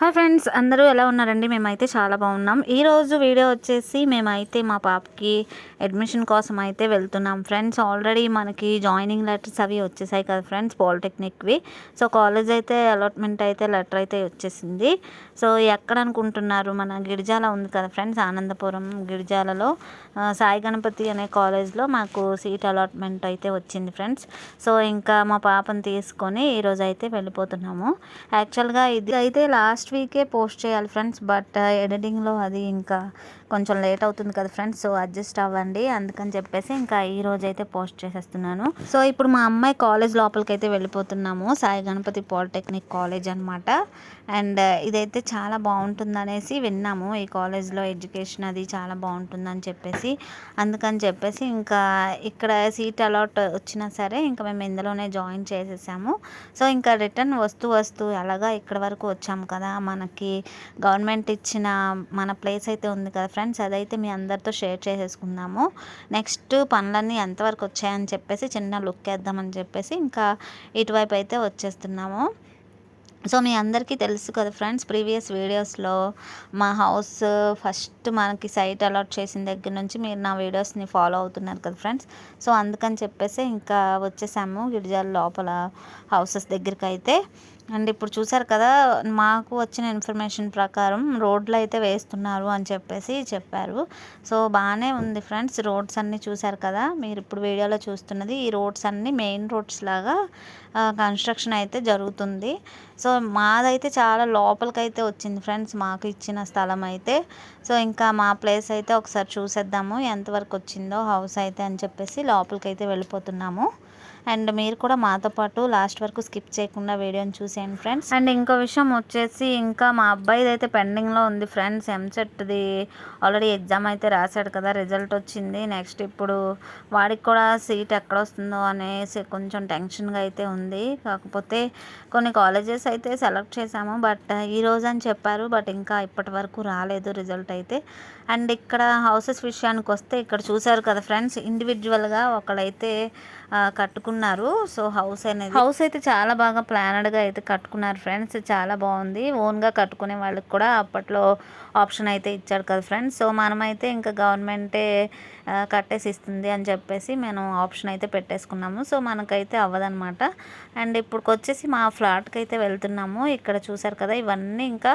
Hi friends అందరూ ఎలా ఉన్నారండి? మేమైతే చాలా బాగున్నాం. ఈరోజు వీడియో వచ్చేసి మేమైతే మా పాపకి అడ్మిషన్ కోసం అయితే వెళ్తున్నాం ఫ్రెండ్స్. ఆల్రెడీ మనకి జాయినింగ్ లెటర్స్ అవి వచ్చేసాయి కదా ఫ్రెండ్స్ పాలిటెక్నిక్వి సో కాలేజ్ అయితే అలాట్మెంట్ అయితే లెటర్ అయితే వచ్చేసింది. సో ఎక్కడ అనుకుంటున్నారు? మన గిరిజాల ఉంది కదా ఫ్రెండ్స్ ఆనందపురం గిరిజాలలో. సాయి గణపతి అనే కాలేజ్లో మాకు సీట్ అలాట్మెంట్ అయితే వచ్చింది ఫ్రెండ్స్. సో ఇంకా మా పాపను తీసుకొని ఈరోజు అయితే వెళ్ళిపోతున్నాము. యాక్చువల్గా ఇది అయితే లాస్ట్ లాస్ట్ వీకే పోస్ట్ చేయాలి ఫ్రెండ్స్ బట్ ఎడిటింగ్లో అది ఇంకా కొంచెం లేట్ అవుతుంది కదా ఫ్రెండ్స్ సో అడ్జస్ట్ అవ్వండి. అందుకని చెప్పేసి ఇంకా ఈ రోజు అయితే పోస్ట్ చేసేస్తున్నాను. సో ఇప్పుడు మా అమ్మాయి కాలేజ్ లోపలికి అయితే వెళ్ళిపోతున్నాము. సాయి గణపతి పాలిటెక్నిక్ కాలేజ్ అనమాట అండ్ uh, ఇదైతే చాలా బాగుంటుంది అనేసి విన్నాము. ఈ కాలేజ్లో ఎడ్యుకేషన్ అది చాలా బాగుంటుందని చెప్పేసి. అందుకని చెప్పేసి ఇంకా ఇక్కడ సీట్ అలాట్ వచ్చినా సరే ఇంకా మేము ఇందులోనే జాయిన్ చేసేసాము. సో ఇంకా రిటర్న్ వస్తూ వస్తూ అలాగా ఇక్కడ వరకు వచ్చాము కదా. మనకి గవర్నమెంట్ ఇచ్చిన మన ప్లేస్ అయితే ఉంది కదా ఫ్రెండ్స్ అదైతే మీ అందరితో షేర్ చేసేసుకుందాము. నెక్స్ట్ పనులన్నీ ఎంతవరకు వచ్చాయని చెప్పేసి చిన్న లుక్ వేద్దామని చెప్పేసి ఇంకా ఇటువైపు అయితే వచ్చేస్తున్నాము. సో మీ అందరికీ తెలుసు కదా ఫ్రెండ్స్ ప్రీవియస్ వీడియోస్లో మా హౌస్ ఫస్ట్ మనకి సైట్ అలాట్ చేసిన దగ్గర నుంచి మీరు నా వీడియోస్ని ఫాలో అవుతున్నారు కదా ఫ్రెండ్స్. సో అందుకని చెప్పేసి ఇంకా వచ్చేసాము గిరిజాల లోపల హౌసెస్ దగ్గరికి అయితే అండ్ ఇప్పుడు చూసారు కదా మాకు వచ్చిన ఇన్ఫర్మేషన్ ప్రకారం రోడ్లు అయితే వేస్తున్నారు అని చెప్పేసి చెప్పారు. సో బాగానే ఉంది ఫ్రెండ్స్ రోడ్స్ అన్నీ చూసారు కదా మీరు ఇప్పుడు వీడియోలో చూస్తున్నది ఈ రోడ్స్ అన్నీ మెయిన్ రోడ్స్ లాగా కన్స్ట్రక్షన్ అయితే జరుగుతుంది. సో మాదైతే చాలా లోపలికైతే వచ్చింది ఫ్రెండ్స్ మాకు ఇచ్చిన స్థలం అయితే. సో ఇంకా మా ప్లేస్ అయితే ఒకసారి చూసేద్దాము ఎంతవరకు వచ్చిందో హౌస్ అయితే అని చెప్పేసి లోపలికైతే వెళ్ళిపోతున్నాము. అండ్ మీరు కూడా మాతో పాటు లాస్ట్ వరకు స్కిప్ చేయకుండా వీడియోని చూసేయండి ఫ్రెండ్స్. అండ్ ఇంకో విషయం వచ్చేసి ఇంకా మా అబ్బాయిది అయితే పెండింగ్లో ఉంది ఫ్రెండ్స్ ఎంసెట్ది ఆల్రెడీ ఎగ్జామ్ అయితే రాశాడు కదా రిజల్ట్ వచ్చింది. నెక్స్ట్ ఇప్పుడు వాడికి కూడా సీట్ ఎక్కడ వస్తుందో అనేసి కొంచెం టెన్షన్గా అయితే ఉంది. కాకపోతే కొన్ని కాలేజెస్ అయితే సెలెక్ట్ చేశాము బట్ ఈ రోజు అని చెప్పారు బట్ ఇంకా ఇప్పటి వరకు రాలేదు రిజల్ట్ అయితే. అండ్ ఇక్కడ హౌసెస్ విషయానికి వస్తే ఇక్కడ చూసారు కదా ఫ్రెండ్స్ ఇండివిజువల్గా ఒకళ్ళైతే కట్టుకున్నారు సో హౌస్ అనేది హౌస్ అయితే చాలా బాగా ప్లానెడ్గా అయితే కట్టుకున్నారు ఫ్రెండ్స్ చాలా బాగుంది. ఓన్గా కట్టుకునే వాళ్ళకి కూడా అప్పట్లో ఆప్షన్ అయితే ఇచ్చాడు కదా ఫ్రెండ్స్ సో మనమైతే ఇంకా గవర్నమెంటే కట్టేసి ఇస్తుంది అని చెప్పేసి మేము ఆప్షన్ అయితే పెట్టేసుకున్నాము. సో మనకైతే అవ్వదనమాట అండ్ ఇప్పుడు వచ్చేసి మా ఫ్లాట్కి అయితే వెళ్తున్నాము. ఇక్కడ చూసారు కదా ఇవన్నీ ఇంకా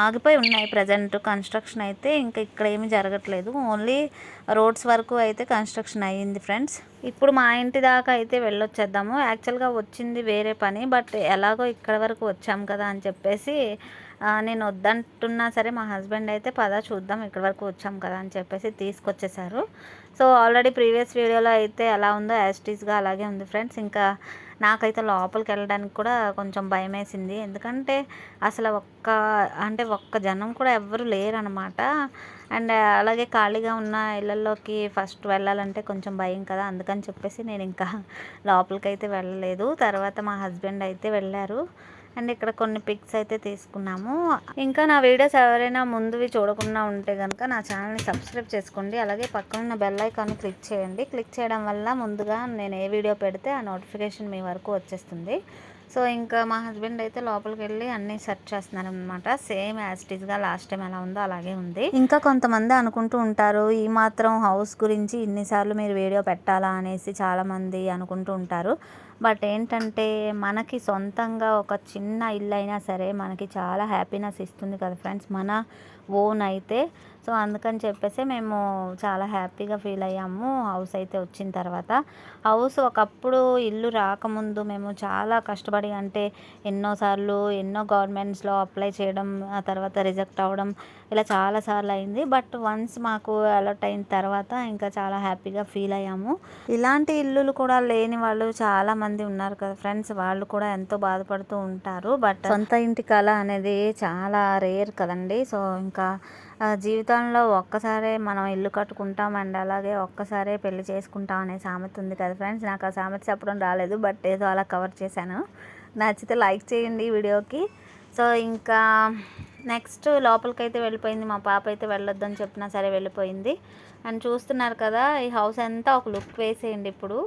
ఆగిపోయి ఉన్నాయి ప్రజెంట్ కన్స్ట్రక్షన్ అయితే ఇంకా ఇక్కడ ఏమీ జరగట్లేదు. ఓన్లీ రోడ్స్ వరకు అయితే కన్స్ట్రక్షన్ అయ్యింది ఫ్రెండ్స్. ఇప్పుడు మా ఇంటి దాకా అయితే వెళ్ళొచ్చేద్దాము. యాక్చువల్గా వచ్చింది వేరే పని బట్ ఎలాగో ఇక్కడ వరకు వచ్చాం కదా అని చెప్పేసి నేను వద్దంటున్నా సరే మా హస్బెండ్ అయితే పద చూద్దాం ఇక్కడ వరకు వచ్చాం కదా అని చెప్పేసి తీసుకొచ్చేసారు. సో ఆల్రెడీ ప్రీవియస్ వీడియోలో అయితే ఎలా ఉందో యాస్టీస్గా అలాగే ఉంది ఫ్రెండ్స్. ఇంకా నాకైతే లోపలికి వెళ్ళడానికి కూడా కొంచెం భయం వేసింది ఎందుకంటే అసలు ఒక్క అంటే ఒక్క జనం కూడా ఎవరు లేరనమాట. అండ్ అలాగే ఖాళీగా ఉన్న ఇళ్ళల్లోకి ఫస్ట్ వెళ్ళాలంటే కొంచెం భయం కదా అందుకని చెప్పేసి నేను ఇంకా లోపలికి అయితే వెళ్ళలేదు. తర్వాత మా హస్బెండ్ అయితే వెళ్ళారు. అండ్ ఇక్కడ కొన్ని పిక్స్ అయితే తీసుకున్నాము. ఇంకా నా వీడియోస్ ఎవరైనా ముందువి చూడకుండా ఉంటే కనుక నా ఛానల్ని సబ్స్క్రైబ్ చేసుకోండి. అలాగే పక్కన ఉన్న బెల్ ఐకాన్ని క్లిక్ చేయండి. క్లిక్ చేయడం వల్ల ముందుగా నేను ఏ వీడియో పెడితే ఆ నోటిఫికేషన్ మీ వరకు వచ్చేస్తుంది. సో ఇంకా మా హస్బెండ్ అయితే లోపలికి వెళ్ళి అన్ని సెర్చ్ చేస్తున్నారు అనమాట సేమ్ యాస్టీస్గా లాస్ట్ టైం ఎలా ఉందో అలాగే ఉంది. ఇంకా కొంతమంది అనుకుంటూ ఉంటారు ఈ మాత్రం హౌస్ గురించి ఇన్నిసార్లు మీరు వీడియో పెట్టాలా అనేసి చాలామంది అనుకుంటూ ఉంటారు. బట్ ఏంటంటే మనకి సొంతంగా ఒక చిన్న ఇల్లు అయినా సరే మనకి చాలా హ్యాపీనెస్ ఇస్తుంది కదా ఫ్రెండ్స్. మన ఓన్ అయితే సో అందుకని చెప్పేసి మేము చాలా హ్యాపీగా ఫీల్ అయ్యాము. హౌస్ అయితే వచ్చిన తర్వాత. హౌస్ ఒకప్పుడు ఇల్లు రాకముందు మేము చాలా కష్టపడి అంటే ఎన్నోసార్లు ఎన్నో గవర్నమెంట్స్లో అప్లై చేయడం ఆ తర్వాత రిజెక్ట్ అవ్వడం ఇలా చాలాసార్లు అయింది. బట్ వన్స్ మాకు అలర్ట్ అయిన తర్వాత ఇంకా చాలా హ్యాపీగా ఫీల్ అయ్యాము. ఇలాంటి ఇల్లులు కూడా లేని వాళ్ళు చాలామంది ఉన్నారు కదా ఫ్రెండ్స్. వాళ్ళు కూడా ఎంతో బాధపడుతూ ఉంటారు. బట్ సొంత ఇంటి కళ అనేది చాలా రేర్ కదండి. సో ఇంకా జీవితంలో ఒక్కసారే మనం ఇల్లు కట్టుకుంటాం అండ్ అలాగే ఒక్కసారే పెళ్ళి చేసుకుంటాం అనే సామెత ఉంది కదా ఫ్రెండ్స్. నాకు ఆ సామెత చెప్పడం రాలేదు బట్ ఏదో అలా కవర్ చేశాను. నచ్చితే లైక్ చేయండి వీడియోకి. సో ఇంకా నెక్స్ట్ లోపలికైతే వెళ్ళిపోయింది. మా పాప అయితే వెళ్ళొద్దని చెప్పినా సరే వెళ్ళిపోయింది. అండ్ చూస్తున్నారు కదా ఈ హౌస్ అంతా ఒక లుక్ వేసేయండి ఇప్పుడు.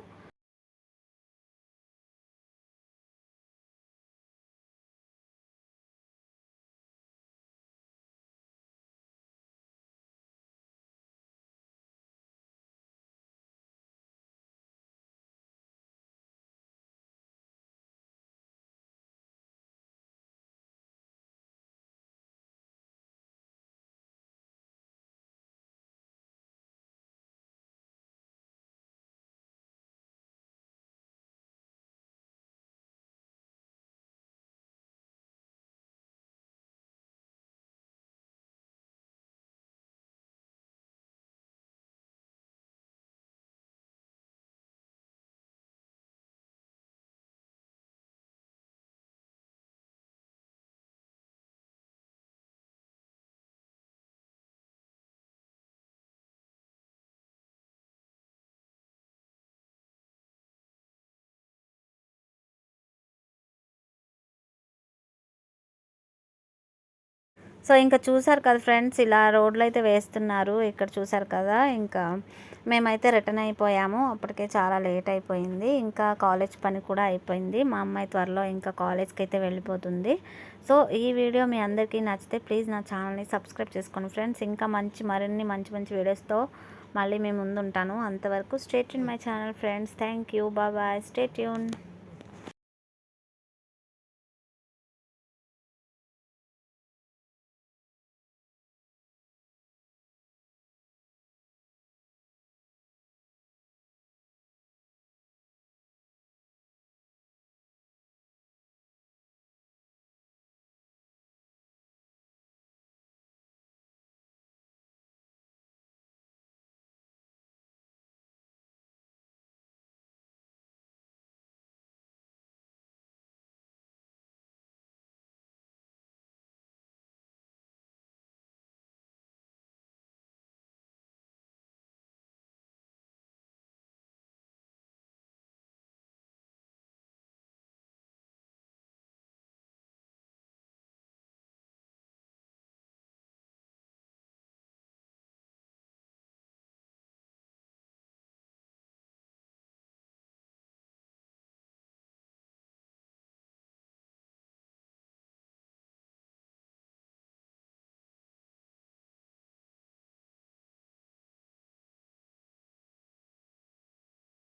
సో ఇంకా చూసారు కదా ఫ్రెండ్స్ ఇలా రోడ్లు అయితే వేస్తున్నారు. ఇక్కడ చూసారు కదా ఇంకా మేమైతే రిటర్న్ అయిపోయాము. అప్పటికే చాలా లేట్ అయిపోయింది. ఇంకా కాలేజ్ పని కూడా అయిపోయింది. మా అమ్మాయి త్వరలో ఇంకా కాలేజ్కి అయితే వెళ్ళిపోతుంది. సో ఈ వీడియో మీ అందరికీ నచ్చితే ప్లీజ్ నా ఛానల్ని సబ్స్క్రైబ్ చేసుకోండి ఫ్రెండ్స్. ఇంకా మంచి మరిన్ని మంచి మంచి వీడియోస్తో మళ్ళీ మేము ముందుంటాను. అంతవరకు state in my channel friends. Thank you. బాబాయ్ బాయ్. స్టేట్ యూన్